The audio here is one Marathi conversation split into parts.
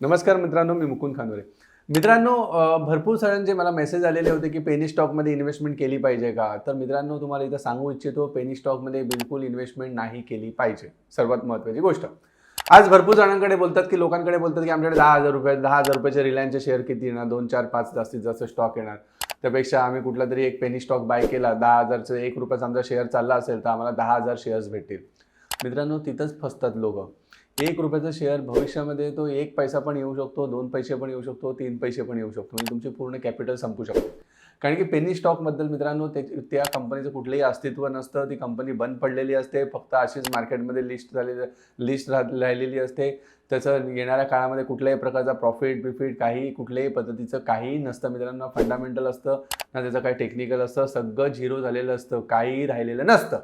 नमस्कार मित्रांनो मी मुकुंद खानोरे. मित्रांनो भरपूर सरांचे मला मेसेज आलेले होते की पेनी स्टॉकमध्ये इन्व्हेस्टमेंट केली पाहिजे का? तर मित्रांनो तुम्हाला इथं सांगू इच्छितो पेनी स्टॉकमध्ये बिलकुल इन्व्हेस्टमेंट नाही केली पाहिजे. सर्वात महत्त्वाची गोष्ट. आज भरपूर जणांकडे बोलतात की लोकांकडे बोलतात की आमच्याकडे दहा हजार रुपये दहा हजार रुपयाचे रिलायन्सचे शेअर किती येणार? दोन चार पाच जास्तीत जास्त स्टॉक येणार. त्यापेक्षा आम्ही कुठला तरी एक पेनी स्टॉक बाय केला. दहा हजारचं एक रुपयाचा आमचा शेअर चालला असेल तर आम्हाला दहा हजार शेअर्स भेटतील. मित्रांनो तिथंच फसतात लोक. एक रुपयाचा शेअर भविष्यामध्ये तो एक पैसा पण येऊ शकतो दोन पैसे पण येऊ शकतो तीन पैसे पण येऊ शकतो. म्हणजे तुमची पूर्ण कॅपिटल संपू शकते. कारण की पेनी स्टॉकबद्दल मित्रांनो ते त्या कंपनीचं कुठलंही अस्तित्व नसतं. ती कंपनी बंद पडलेली असते. फक्त अशीच मार्केटमध्ये लिस्ट झालेली लिस्ट राहिलेली असते. त्याचं येणाऱ्या काळामध्ये कुठल्याही प्रकारचा प्रॉफिट बिफिट काही कुठल्याही पद्धतीचं काहीही नसतं. मित्रांनो फंडामेंटल असतं. ना त्याचं काही टेक्निकल असतं. सगळं झिरो झालेलं असतं. काहीही राहिलेलं नसतं.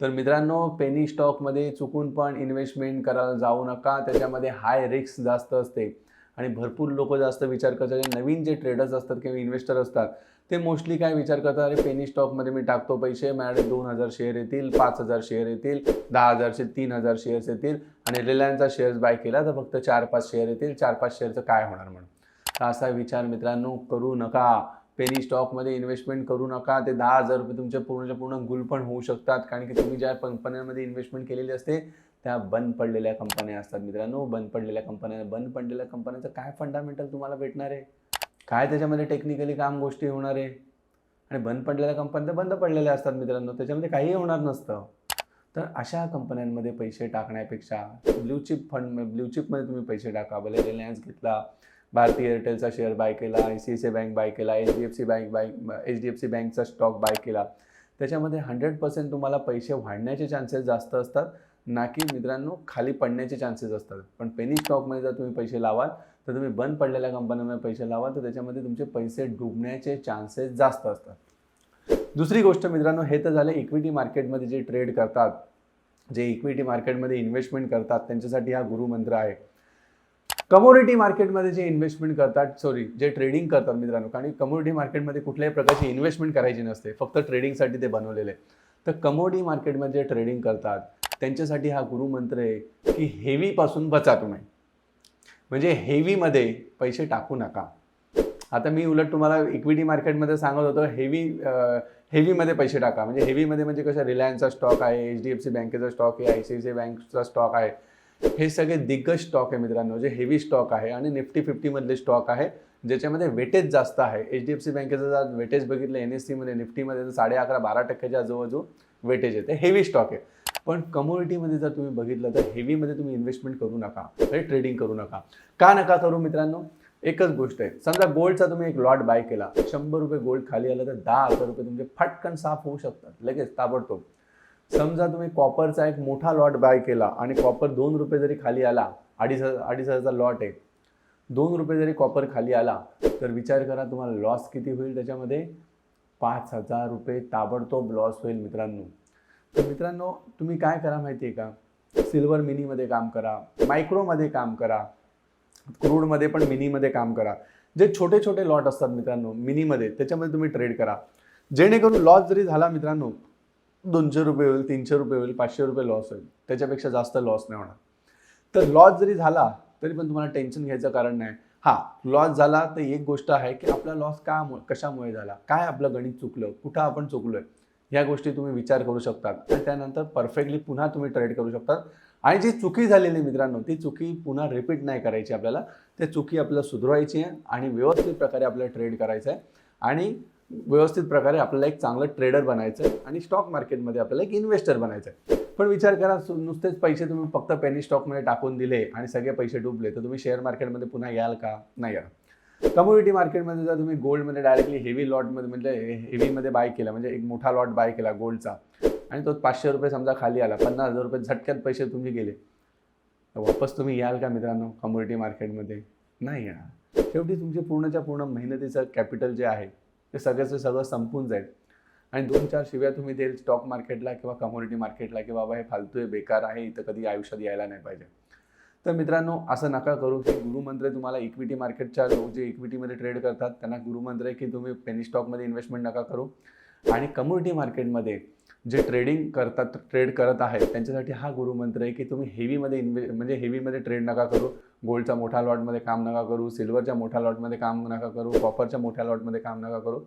तर मित्रांनो पेनी स्टॉकमध्ये चुकून पण इन्व्हेस्टमेंट करायला जाऊ नका. त्याच्यामध्ये हाय रिस्क जास्त असते. आणि भरपूर लोक जास्त विचार करतात. नवीन जे ट्रेडर्स असतात किंवा इन्व्हेस्टर असतात ते मोस्टली काय विचार करतात? अरे पेनी स्टॉकमध्ये मी टाकतो पैसे. माझ्याकडे दोन हजार शेअर येतील पाच हजार शेअर येतील दहा हजारचे तीन हजार शेअर्स येतील आणि रिलायन्सचा शेअर्स बाय केला तर फक्त चार पाच शेअर येतील. चार पाच शेअरचं काय होणार म्हणून? तर असा विचार मित्रांनो करू नका. पेनी स्टॉकमध्ये इन्व्हेस्टमेंट करू नका. ते दहा हजार रुपये तुमच्या पूर्णच्या पूर्ण गुल पण होऊ शकतात. कारण की तुम्ही ज्या कंपन्यांमध्ये इन्व्हेस्टमेंट केलेली असते त्या बंद पडलेल्या कंपन्या असतात मित्रांनो. बंद पडलेल्या कंपन्या बंद पडलेल्या कंपन्यांचं काय फंडामेंटल तुम्हाला भेटणार आहे? काय त्याच्यामध्ये टेक्निकली काम गोष्टी होणार आहे? आणि बंद पडलेल्या कंपन्या बंद पडलेल्या असतात मित्रांनो. त्याच्यामध्ये काही होणार नसतं. तर अशा कंपन्यांमध्ये पैसे टाकण्यापेक्षा ब्ल्यू चिप फंड ब्ल्यू चिपमध्ये तुम्ही पैसे टाका. भले रिलायन्स घेतला भारती एअरटेलचा शेअर बाय केला I C I C bank buy केला H D F C bank buy H D F C बँकचा स्टॉक बाय केला. त्याच्यामध्ये हंड्रेड पर्सेंट तुम्हाला पैसे वाढण्याचे चान्सेस जास्त असतात ना की मित्रांनो खाली पडण्याचे चान्सेस असतात. पण पेनी स्टॉकमध्ये जर तुम्ही पैसे लावाल तर तुम्ही बंद पडलेल्या कंपन्यांमध्ये पैसे लावाल तर त्याच्यामध्ये तुमचे पैसे डुबण्याचे चान्सेस जास्त असतात. दुसरी गोष्ट मित्रांनो हे तर झालं इक्विटी मार्केटमध्ये जे ट्रेड करतात जे इक्विटी मार्केटमध्ये इन्व्हेस्टमेंट करतात त्यांच्यासाठी हा गुरुमंत्र आहे. कमोडिटी मार्केटमध्ये जे इन्व्हेस्टमेंट करतात सॉरी जे ट्रेडिंग करतात मित्रांनो कारण कमोडिटी मार्केटमध्ये कुठल्याही प्रकारची इन्व्हेस्टमेंट करायची नसते फक्त ट्रेडिंगसाठी ते बनवलेले तर कमोडिटी मार्केटमध्ये जे ट्रेडिंग करतात त्यांच्यासाठी हा गुरुमंत्र आहे की हेवीपासून बचा तुम्ही म्हणजे हेवीमध्ये पैसे टाकू नका. आता मी उलट तुम्हाला इक्विटी मार्केटमध्ये सांगत होतो हेवी हेवीमध्ये पैसे टाका. म्हणजे हेवीमध्ये म्हणजे कसं रिलायन्सचा स्टॉक आहे एच डी एफ सी बँकेचा स्टॉक आहे आय सी आय सी बँकचा स्टॉक आहे. हे सगळे दिग्गज स्टॉक आहे मित्रांनो जे हेवी स्टॉक आहे आणि निफ्टी फिफ्टीमधले स्टॉक आहे ज्याच्यामध्ये वेटेज जास्त आहे. एच डी एफ सी बँकेचं जर वेटेज बघितलं एन एस सीमध्ये निफ्टीमध्ये तर साडे अकरा बारा टक्क्याच्या आजूबाजू वेटेज येते हेवी स्टॉक आहे. पण कमोडिटीमध्ये जर तुम्ही बघितलं तर हेवीमध्ये तुम्ही इन्व्हेस्टमेंट करू नका. म्हणजे ट्रेडिंग करू नका. का नका करू मित्रांनो? एकच गोष्ट आहे. समजा गोल्डचा तुम्ही एक लॉट बाय केला. शंभर रुपये गोल्ड खाली आलं तर दहा हजार रुपये तुमचे फटकन साफ होऊ शकतात. लगेच ताबडतोब. समजा तुम्ही कॉपरचा एक मोठा लॉट बाय केला आणि कॉपर दोन रुपये जरी खाली आला अडीच हजार अडीच हजारचा लॉट आहे दोन रुपये जरी कॉपर खाली आला तर विचार करा तुम्हाला लॉस किती होईल त्याच्यामध्ये? पाच हजार रुपये ताबडतोब लॉस होईल मित्रांनो. तर मित्रांनो तुम्ही काय करा माहिती आहे का? सिल्वर मिनीमध्ये काम करा मायक्रोमध्ये काम करा क्रूडमध्ये पण मिनीमध्ये काम करा. जे छोटे छोटे लॉट असतात मित्रांनो मिनीमध्ये त्याच्यामध्ये तुम्ही ट्रेड करा. जेणेकरून लॉस जरी झाला मित्रांनो दोनशे रुपये होईल तीनशे रुपये होईल पाचशे रुपये लॉस होईल. त्याच्यापेक्षा जास्त लॉस नाही होणार. तर लॉस जरी झाला तरी पण तुम्हाला टेन्शन घ्यायचं कारण नाही. हा लॉस झाला तर एक गोष्ट आहे की आपला लॉस का कशामुळे झाला? काय आपलं गणित चुकलं? कुठं आपण चुकलोय? ह्या गोष्टी तुम्ही विचार करू शकतात. आणि त्यानंतर परफेक्टली पुन्हा तुम्ही ट्रेड करू शकतात. आणि जी चुकी झालेली मित्रांनो ती चुकी पुन्हा रिपीट नाही करायची आपल्याला. ते चुकी आपल्याला सुधारायची आहे आणि व्यवस्थित प्रकारे आपल्याला ट्रेड करायचं आहे. आणि व्यवस्थित प्रकारे आपल्याला एक चांगलं ट्रेडर बनायचं आहे आणि स्टॉक मार्केटमध्ये आपल्याला एक इन्व्हेस्टर बनायचं आहे. पण विचार करा सु- नुसतेच पैसे तुम्ही फक्त पेनी स्टॉकमध्ये टाकून दिले आणि सगळे पैसे डुबले तर तुम्ही शेअर मार्केटमध्ये पुन्हा याल का? नाही याल. कम्युनिटी मार्केटमध्ये जर तुम्ही गोल्डमध्ये डायरेक्टली हेवी लॉटमध्ये म्हणजे हेवीमध्ये बाय केला म्हणजे एक मोठा लॉट बाय केला गोल्डचा आणि तो पाचशे रुपये समजा खाली आला पन्नास हजार रुपये झटक्यात पैसे तुमचे गेले तर वापस तुम्ही याल का मित्रांनो कम्युनिटी मार्केटमध्ये नाही येणार शेवटी तुमची पूर्णच्या पूर्ण मेहनतीचं कॅपिटल जे आहे ते सगळ्याचं सगळं संपून जाईल. आणि दोन चार शिव्या तुम्ही देईल स्टॉक मार्केटला किंवा कम्युनिटी मार्केटला की बाबा हे फालतू आहे बेकार आहे इथं कधी आयुष्यात यायला नाही पाहिजे. तर मित्रांनो असं नका करू की गुरुमंत्र तुम्हाला इक्विटी मार्केटच्या लोक जे इक्विटीमध्ये ट्रेड करतात त्यांना गुरुमंत्र आहे की तुम्ही पेनी स्टॉकमध्ये इन्व्हेस्टमेंट नका करू. आणि कम्युनिटी मार्केटमध्ये जे ट्रेडिंग करतात ट्रेड करत आहेत त्यांच्यासाठी हा गुरुमंत्र आहे की तुम्ही हेवीमध्ये इन्व्हे म्हणजे हेवीमध्ये ट्रेड नका करू. गोल्डच्या मोठ्या लॉटमध्ये काम नका करू. सिल्वरच्या मोठ्या लॉटमध्ये काम नका करू. कॉपरच्या मोठ्या लॉटमध्ये काम नका करू.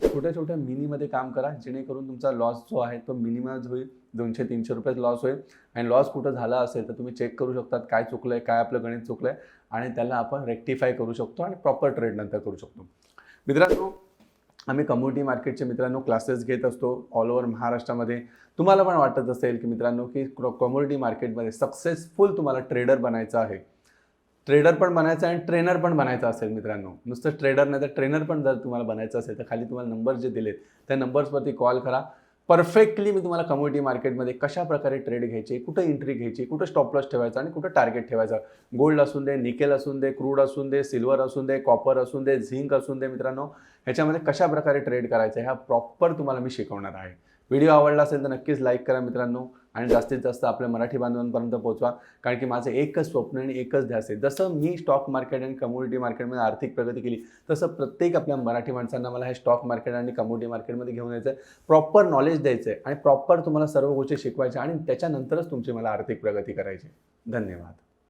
छोट्या छोट्या मिनीमध्ये काम करा जेणेकरून तुमचा लॉस जो आहे तो मिनिमाइज होईल. दोनशे तीनशे रुपये लॉस होईल. आणि लॉस कुठं झाला असेल तर तुम्ही चेक करू शकतात काय चुकलं आहे काय आपलं गणित चुकलं आहे आणि त्याला आपण रेक्टिफाय करू शकतो आणि प्रॉपर ट्रेड नंतर करू शकतो. मित्रांनो आम्ही कम्युनिटी मार्केटचे मित्रांनो क्लासेस घेत असतो ऑल ओव्हर महाराष्ट्रामध्ये. तुम्हाला पण वाटत असेल की मित्रांनो की कम्युनिटी मार्केटमध्ये सक्सेसफुल तुम्हाला ट्रेडर बनायचं आहे. ट्रेडर पण बनायचं आहे आणि ट्रेनर पण बनायचं असेल मित्रांनो. नुसतं ट्रेडर नाही तर ट्रेनर पण जर तुम्हाला बनायचं असेल तर खाली तुम्हाला नंबर जे दिलेत त्या नंबर्सवरती कॉल करा. परफेक्टली मी तुम्हाला कम्युनिटी मार्केटमध्ये कशा प्रकारे ट्रेड घ्यायचे कुठं एंट्री घ्यायची कुठं स्टॉप लॉस ठेवायचा आणि कुठं टार्गेट ठेवायचा. गोल्ड असून दे निकेल असून दे क्रूड असून दे सिल्वर असून दे कॉपर असून दे झिंक असून दे मित्रांनो ह्याच्यामध्ये कशा प्रकारे ट्रेड करायचं ह्या प्रॉपर तुम्हाला मी शिकवणार आहे. व्हिडिओ आवडला असेल तर नक्कीच लाईक करा मित्रांनो. आणि जास्तीत जास्त आपल्या मराठी बांधवांपर्यंत पोहोचवा. कारण की माझं एकच स्वप्न आणि एकच ध्यास आहे. जसं मी स्टॉक मार्केट आणि कम्युनिटी मार्केटमध्ये आर्थिक प्रगती केली तसं प्रत्येक आपल्या मराठी माणसांना मला हे स्टॉक मार्केट आणि कम्युनिटी मार्केटमध्ये घेऊन यायचं आहे प्रॉपर नॉलेज द्यायचं आहे आणि प्रॉपर तुम्हाला सर्व गोष्टी शिकवायच्या आणि त्याच्यानंतरच तुमची मला आर्थिक प्रगती करायची धन्यवाद.